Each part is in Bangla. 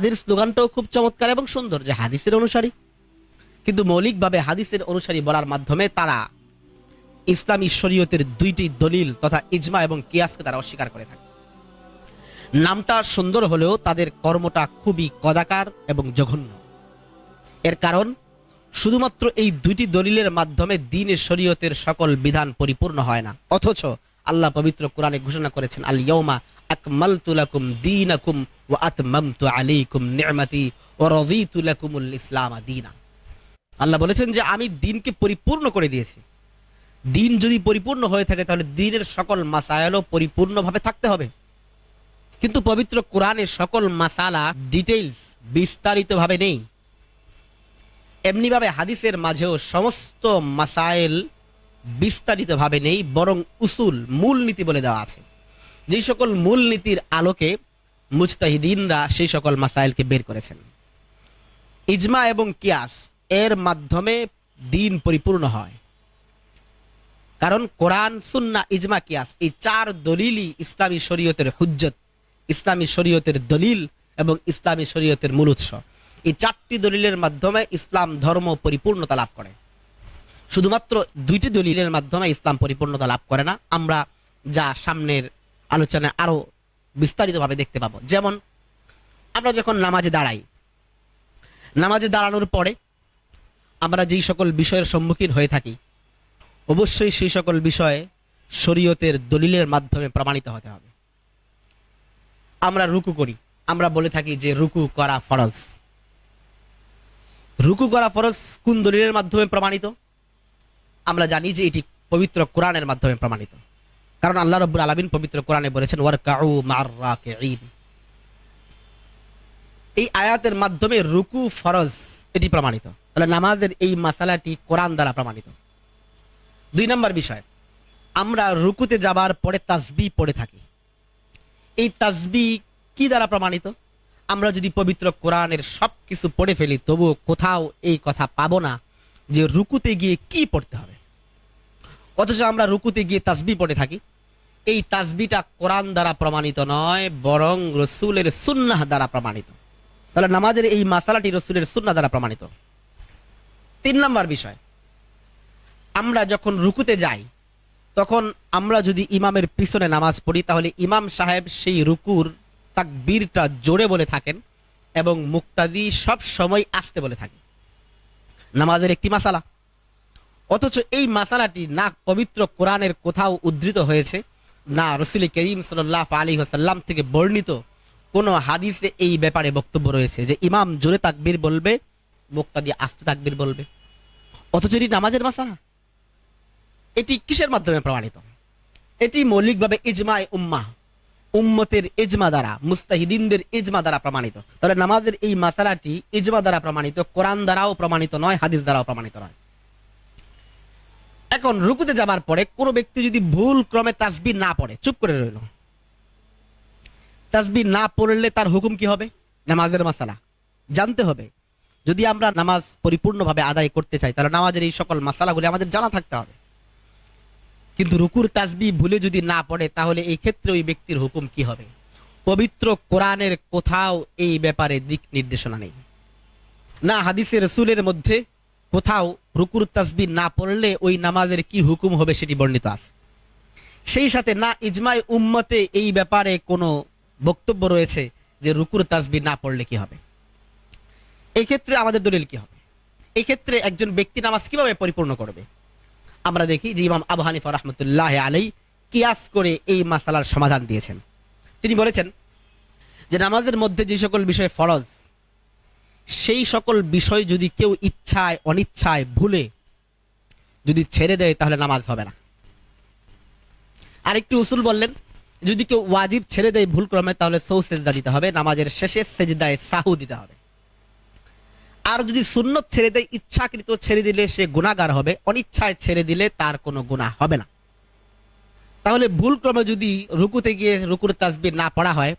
তাদের স্লোগানটাও খুব চমৎকার এবং সুন্দর যে হাদিসের অনুসারী। কিন্তু মৌলিকভাবে হাদিসের অনুসারী বলার মাধ্যমে তারা ইসলামী শরীয়তের দুইটি দলিল তথা ইজমা এবং কিয়াসকে তারা অস্বীকার করে থাকে। নামটা সুন্দর হলেও তাদের কর্মটা খুবই কদাকার এবং জঘন্য। এর কারণ, শুধুমাত্র এই দুইটি দলিলের মাধ্যমে দিনের শরীয়তের সকল বিধান পরিপূর্ণ হয় না। অথচ আল্লাহ পবিত্র কোরআনে ঘোষণা করেছেন আল ইয়ৌমা আল্লাহ বলেছেন যে আমি দিনকে পরিপূর্ণ করে দিয়েছি। দিন যদি পরিপূর্ণ হয়ে থাকে তাহলে দিনের সকল মাসায়ালও পরিপূর্ণভাবে থাকতে হবে। কিন্তু পবিত্র কোরআনের সকল মাসালা ডিটেইলস বিস্তারিতভাবে নেই। এমনিভাবে হাদিসের মাঝেও সমস্ত মাসাইল বিস্তারিতভাবে নেই, বরং উসুল মূল নীতি বলে দেওয়া আছে। যেই সকল মূল নীতির আলোকে মুজতাহিদিনরা সেই সকল মাসাইলকে বের করেছেন। ইজমা এবং কিয়াস এর মাধ্যমে দিন পরিপূর্ণ হয়। কারণ কোরআন সুন্না ইজমা, কিয়াস এই চার দলিলই ইসলামী শরীয়তের হুজ্জত, ইসলামী শরীয়তের দলিল এবং ইসলামী শরীয়তের মূল উৎস। এই চারটি দলিলের মাধ্যমে ইসলাম ধর্ম পরিপূর্ণতা লাভ করে। শুধুমাত্র দুইটি দলিলের মাধ্যমে ইসলাম পরিপূর্ণতা লাভ করে না, আমরা যা সামনের আলোচনায় আরও বিস্তারিতভাবে দেখতে পাবো। যেমন, আমরা যখন নামাজে দাঁড়াই, নামাজে দাঁড়ানোর পরে আমরা যেই সকল বিষয়ের সম্মুখীন হয়ে থাকি, অবশ্যই সেই সকল বিষয়ে শরীয়তের দলিলের মাধ্যমে প্রমাণিত হতে হবে। আমরা রুকু করি। আমরা বলে থাকি যে রুকু করা ফরজ। রুকু করা ফরজ কোন দলিলের মাধ্যমে প্রমাণিত? আমরা জানি যে এটি পবিত্র কোরআনের মাধ্যমে প্রমাণিত। কারণ আল্লাহ রব্বুল আলমিন পবিত্র কোরআনে বলেছেন এই আয়াতের মাধ্যমে রুকু ফরজ, এটি প্রমাণিত। তাহলে নামাজের এই মাসালাটি কোরআন দ্বারা প্রমাণিত। দুই নম্বর বিষয়, আমরা রুকুতে যাবার পরে তাসবি পড়ে থাকি। এই তাসবি কি দ্বারা প্রমাণিত? আমরা যদি পবিত্র কোরআনের সব কিছু পড়ে ফেলি তবুও কোথাও এই কথা পাবো না যে রুকুতে গিয়ে কি পড়তে হবে। অথচ আমরা রুকুতে গিয়ে তাজবি পড়ে থাকি। এই তাসবিটা কোরআন দ্বারা প্রমাণিত নয়, বরং রসুলের সুন্নাহ দ্বারা প্রমাণিত। তাহলে নামাজের এই মাসালাটি রসুলের সুন্নাহ দ্বারা প্রমাণিত। তিন নম্বর বিষয়, আমরা যখন রুকুতে যাই, তখন আমরা যদি ইমামের পিছনে নামাজ পড়ি, তাহলে ইমাম সাহেব সেই রুকুর তাকবীরটা জোরে বলে থাকেন এবং মুক্তাদি সব সময় আসতে বলে থাকে নামাজের একটি মাসালা। অথচ এই মাসালাটি না পবিত্র কোরআনের কোথাও উদ্ধৃত হয়েছে না, রসুল করিম সাল্লাহ আলী হাসাল্লাম থেকে বর্ণিত কোনো হাদিসে এই ব্যাপারে বক্তব্য রয়েছে যে ইমাম জোরে তাকবির বলবে, মুক্তাদি আস্তে তাকবির বলবে। অথচ এটি নামাজের মাসালা। এটি কিসের মাধ্যমে প্রমাণিত? এটি মৌলিকভাবে ইজমায় উম্মা উম্মতের ইজমা দ্বারা, মুস্তাহিদিনদের ইজমা দ্বারা প্রমাণিত। তাহলে নামাজের এই মাসালাটি ইজমা দ্বারা প্রমাণিত, কোরআন দ্বারাও প্রমাণিত নয়, হাদিস দ্বারাও প্রমাণিত নয়। এখন রুকুতে যাবার পরে কোনো ব্যক্তি যদি ভুল ক্রমে তাসবি না পড়ে, চুপ করে রইল। তাসবি না পড়লে তার হুকুম কি হবে? নামাজের মাসালা। জানতে হবে, যদি আমরা নামাজ পরিপূর্ণভাবে আদায় করতে চাই, তাহলে নামাজের এই সকল মাসালাগুলি আমাদের জানা থাকতে হবে। কিন্তু রুকুর তাসবি ভুলে যদি না পড়ে, তাহলে এই ক্ষেত্রে ওই ব্যক্তির হুকুম কি হবে? পবিত্র কোরআনের কোথাও এই ব্যাপারে দিক নির্দেশনা নেই। না হাদিসে রসুলের মধ্যে কোথাও রুকুর তাসবি না পড়লে ওই নামাজের কি হুকুম হবে সেটি বর্ণিত আছে। সেই সাথে না ইজমাই উম্মতে এই ব্যাপারে কোনো বক্তব্য রয়েছে যে রুকুর তাসবি না পড়লে কি হবে? এই ক্ষেত্রে আমাদের দলিল কি হবে? এই ক্ষেত্রে একজন ব্যক্তি নামাজ কীভাবে পরিপূর্ণ করবে? আমরা দেখি যে ইমাম আবু হানিফা রহমতুল্লাহ আলাই কিয়াস করে এই মাসালার সমাধান দিয়েছেন। তিনি বলেছেন যে নামাজের মধ্যে যে সকল বিষয় ফরজ সেই সকল বিষয় যদি কেউ ইচ্ছায়, অনিচ্ছায় ভুলে, যদি ছেড়ে দেয়, তাহলে নামাজ হবে না। আরেকটি উসুল বললেন, যদি কেউ ওয়াজিব ছেড়ে দেয় ভুল ক্রমে তাহলে সৌ সেজদা দিতে হবে, নামাজের শেষে সেজদায় সাহু দিতে হবে। আর যদি সুন্নত ছেড়ে দেয়, ইচ্ছাকৃত ছেড়ে দিলে সে গুণাগার হবে, অনিচ্ছায় ছেড়ে দিলে তার কোনো গুণা হবে না। তাহলে ভুল ক্রমে যদি রুকুতে গিয়ে রুকুর তাসবির না পড়া হয়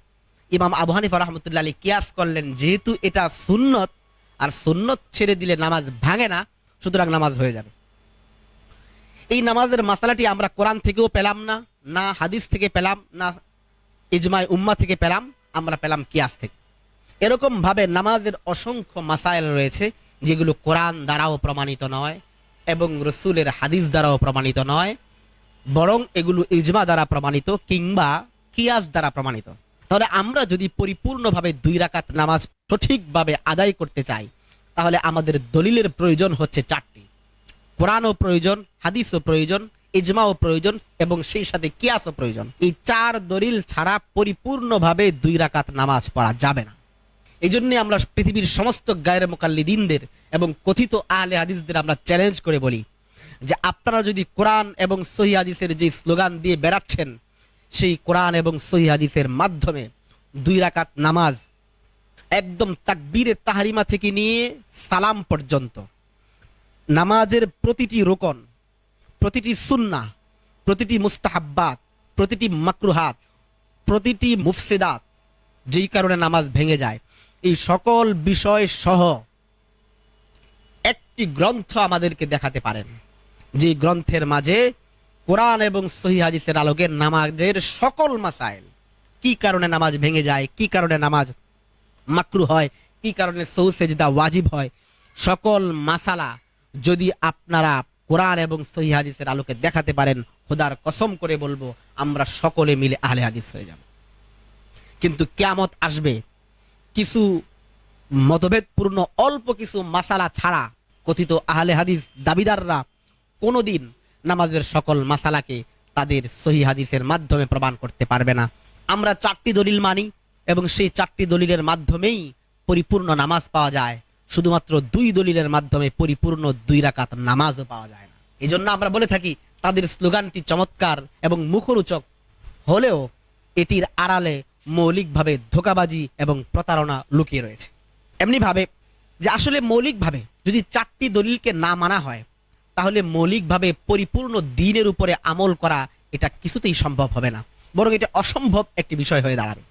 ইমাম আবু হানিফা রহমতুল্লাহ আলী কিয়াস করলেন, যেহেতু এটা সুন্নত, আর সুন্নত ছেড়ে দিলে নামাজ ভাঙে না, সুতরাং নামাজ হয়ে যাবে। এই নামাজের মাসালাটি আমরা কোরআন থেকেও পেলাম না না হাদিস থেকে পেলাম, না ইজমায় উম্মা থেকে পেলাম, আমরা পেলাম কিয়াস থেকে। এরকম ভাবে নামাজের অসংখ্য মাসাইল রয়েছে, যেগুলো কোরআন দ্বারাও প্রমাণিত নয় এবং রসুলের হাদিস দ্বারাও প্রমাণিত নয়, বরং এগুলো ইজমা দ্বারা প্রমাণিত কিংবা কিয়াস দ্বারা প্রমাণিত। তাহলে আমরা যদি পরিপূর্ণভাবে দুই রাকাত নামাজ সঠিকভাবে আদায় করতে চাই, তাহলে আমাদের দলিলের প্রয়োজন হচ্ছে চারটি। কোরআনও প্রয়োজন, হাদিসও প্রয়োজন, ইজমাও প্রয়োজন এবং সেই সাথে কিয়াসও প্রয়োজন। এই চার দলিল ছাড়া পরিপূর্ণভাবে দুই রাকাত নামাজ পড়া যাবে না। এই জন্যে আমরা পৃথিবীর সমস্ত গায়ের মোকাল্লিদিনদের এবং কথিত আহলে হাদিসদের আমরা চ্যালেঞ্জ করে বলি যে আপনারা যদি কোরআন এবং সহি হাদিসের যে স্লোগান দিয়ে বেড়াচ্ছেন সেই কোরআন এবং সহি মাধ্যমে। দুই রাকাত নামাজ, একদম তাকবীরে তাহারিমা থেকে নিয়ে সালাম পর্যন্ত। নামাজের প্রতিটি রোকন, প্রতিটি সুন্না প্রতিটি মুস্তাহাব্বাত, প্রতিটি মাকরুহাত, প্রতিটি মুফসিদাত, যেই কারণে নামাজ ভেঙে যায়। এই সকল বিষয় সহ একটি গ্রন্থ আমাদেরকে দেখাতে পারেন। যে গ্রন্থের মাঝে কোরআন এবং সহি হাদিসের আলোকে নামাজের সকল মাসাইল, কি কারণে নামাজ ভেঙে যায়, কি কারণে নামাজ মাকরু হয়, কি কারণে সৌসেজদা ওয়াজিব হয়, সকল মাসালা যদি আপনারা কোরআন এবং সহি হাদিসের আলোকে দেখাতে পারেন, খোদার কসম করে বলব, আমরা সকলে মিলে আহলে হাদিস হয়ে যাব। কিন্তু কেয়ামত আসবে, কিছু মতভেদপূর্ণ অল্প কিছু মাসালা ছাড়া কথিত আহলে হাদিস দাবিদাররা কোনোদিন নামাজের সকল মাসালাকে তাদের সহি হাদিসের মাধ্যমে প্রমাণ করতে পারবে না। আমরা চারটি দলিল মানি এবং সেই চারটি দলিলের মাধ্যমেই পরিপূর্ণ নামাজ পাওয়া যায়। শুধুমাত্র দুই দলিলের মাধ্যমে পরিপূর্ণ দুই রাকাত নামাজও পাওয়া যায় না। এই জন্য আমরা বলে থাকি, তাদের স্লোগানটি চমৎকার এবং মুখরোচক। হলেও এটির আড়ালে মৌলিকভাবে ধোকাবাজি এবং প্রতারণা লুকিয়ে রয়েছে। এমনিভাবে যে আসলে মৌলিকভাবে যদি চারটি দলিলকে না মানা হয় তাহলে মৌলিকভাবে পরিপূর্ণ দিনের উপরে আমল করা এটা কিছুতেই সম্ভব হবে না। বরং এটা অসম্ভব একটি বিষয় হয়ে দাঁড়াবে।